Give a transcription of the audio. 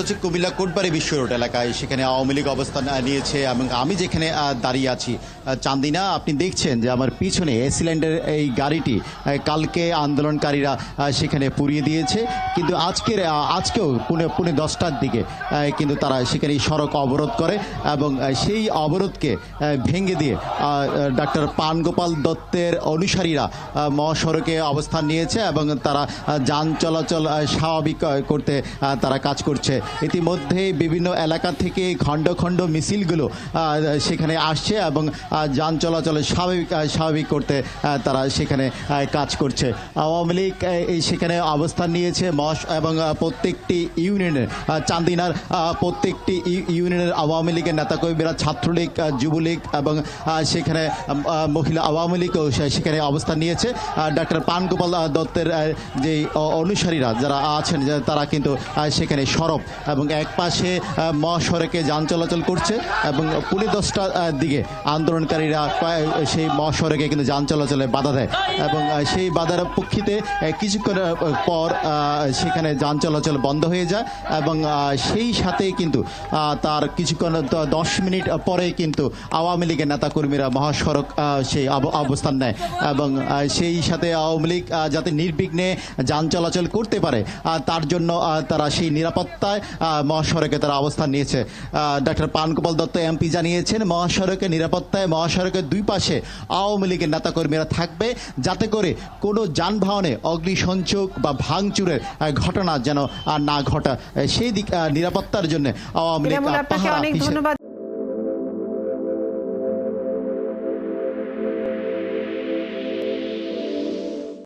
হচ্ছে কুমিল্লা কোটবাড়ি বিশ্ব রোড এলাকায়। সেখানে আওয়ামী লীগ অবস্থান নিয়েছে এবং আমি যেখানে দাঁড়িয়ে আছি চান্দিনা, আপনি দেখছেন যে আমার পিছনে এসিল্যান্ডের এই গাড়িটি কালকে আন্দোলনকারীরা সেখানে পুড়িয়ে দিয়েছে। কিন্তু আজকের আজকেও পুনে পুনে দশটার দিকে কিন্তু তারা সেখানে সড়ক অবরোধ করে এবং সেই অবরোধকে ভেঙে দিয়ে ডাক্তার পানগোপাল দত্তের অনুসারীরা মহাসড়কে অবস্থান নিয়েছে এবং তারা যান চলাচল স্বাভাবিক করতে তারা কাজ করছে। ইতিমধ্যে বিভিন্ন এলাকা থেকে খণ্ড খণ্ড মিছিলগুলো সেখানে আসছে এবং যান চলাচল স্বাভাবিক স্বাভাবিক করতে তারা সেখানে কাজ করছে। আওয়ামী লীগ সেখানে অবস্থান নিয়েছে মশ এবং প্রত্যেকটি ইউনিয়নের চান্দিনার প্রত্যেকটি ইউ- ইউনিয়নের আওয়ামী লীগের নেতাকর্মীরা, ছাত্রলীগ যুবলীগ এবং সেখানে মহিলা আওয়ামী লীগও সেখানে অবস্থান নিয়েছে। ডাক্তার পানগোপাল দত্তের যে, অনুসারীরা যারা আছেন তারা কিন্তু সেখানে সরব। এবং এক পাশে মহাসড়কে যান চলাচল করছে এবং পুনে দশটার দিকে আন্দোলনকারীরা সেই মহাসড়কে কিন্তু যান চলাচলে বাধা দেয় এবং সেই বাধার পক্ষিতে কিছুক্ষণ পর সেখানে যান চলাচল বন্ধ হয়ে যায় এবং সেই সাথে কিন্তু তার কিছুক্ষণ দশ মিনিট পরে কিন্তু আওয়ামী লীগের নেতাকর্মীরা মহাসড়ক সেই অবস্থান নেয় এবং সেই সাথে আওয়ামী লীগ যাতে নির্বিঘ্নে যান চলাচল করতে পারে তার জন্য তারা সেই নিরাপত্তায় আহ, মহাসড়কে তারা অবস্থান নিয়েছে। ডাক্তার পানগোপাল দত্ত এমপি জানিয়েছেন মহাসড়কের নিরাপত্তায় মহাসড়কের দুই পাশে আওয়ামী লীগের নেতাকর্মীরা থাকবে যাতে করে কোনো যানবাহনে অগ্নিসংযোগ বা ভাঙচুরের ঘটনা যেন আর না ঘটা। সেই দিক নিরাপত্তার জন্য আওয়ামী লীগ অনেক ধন্যবাদ